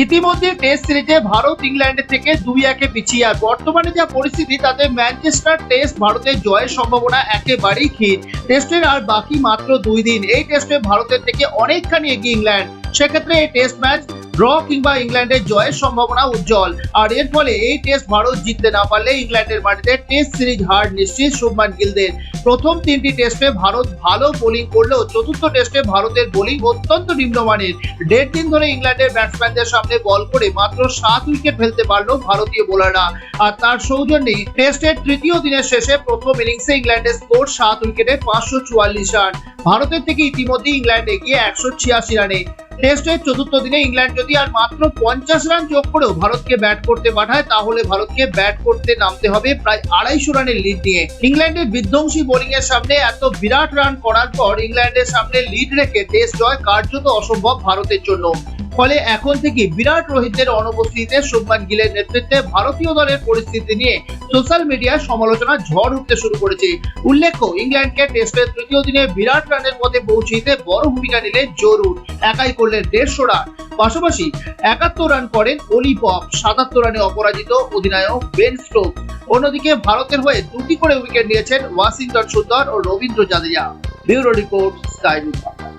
ইতিমধ্যে টেস্ট সিরিজে ভারত ইংল্যান্ডের থেকে দুই একে পিছিয়ে আর বর্তমানে যা পরিস্থিতি, তাতে ম্যানচেস্টার টেস্ট ভারতের জয়ের সম্ভাবনা একেবারেই ক্ষীণ। টেস্টের আর বাকি মাত্র দুই দিন। এই টেস্টে ভারতের থেকে অনেকখানি এগিয়ে ইংল্যান্ড। সেক্ষেত্রে এই টেস্ট ম্যাচ ড্র কিংবা ইংল্যান্ডের জয়ের সম্ভাবনা উজ্জ্বল। আর এর ফলে এই টেস্ট ভারত জিততে না পারলে ইংল্যান্ডের মাটিতে টেস্ট সিরিজ হার নিশ্চিত শুভমান গিলদের। প্রথম তিনটি টেস্টে ভারত ভালো বোলিং করলেও চতুর্থ টেস্টে ভারতের বোলিং অত্যন্ত নিম্নমানের। দেড় দিন ধরে ইংল্যান্ডের ব্যাটসম্যানদের সামনে বল করে মাত্র সাত উইকেট ফেলতে পারল ভারতীয় বোলাররা আর তার সৌজন্যে টেস্টের তৃতীয় দিনের শেষে প্রথম ইনিংসে ইংল্যান্ডের স্কোর সাত উইকেটে পাঁচশো চুয়াল্লিশ রান। ভারতের থেকে ইতিমধ্যে ইংল্যান্ড এগিয়ে একশো ছিয়াশি রানে। টেস্টের চতুর্থ দিনে ইংল্যান্ড যদি আর মাত্র পঞ্চাশ রান যোগ করেও ভারতকে ব্যাট করতে পাঠায়, তাহলে ভারতকে ব্যাট করতে নামতে হবে প্রায় আড়াইশো রানের লিড নিয়ে। ইংল্যান্ডের বিধ্বংসী বোলিং এর সামনে এত বিরাট রান করার পর ইংল্যান্ডের সামনে লিড রেখে টেস্ট জয় কার্যত অসম্ভব ভারতের জন্য। ফলে এখন থেকে বিরাট রোহিতের অনুপস্থিতিতে শুভমান গিলের নেতৃত্বে ভারতীয় দলের পরিস্থিতি নিয়ে সোশ্যাল মিডিয়ায় সমালোচনা ঝড় উঠতে শুরু করেছে। উল্লেখ্য ইংল্যান্ডকে টেস্টের তৃতীয় দিনে বিরাট রানের পথে পৌঁছে দিতে বড় ভূমিকা নিলেন জরুর একাই করলেন দেড়শো রান। পাশাপাশি একাত্তর রান করেন অলি পপ, সাতাত্তর রানে অপরাজিত অধিনায়ক বেন স্টোক অন্যদিকে ভারতের হয়ে দুটি করে উইকেট নিয়েছেন ওয়াশিংটন সুন্দর ও Ravindra Jadeja. Bureau report Sky News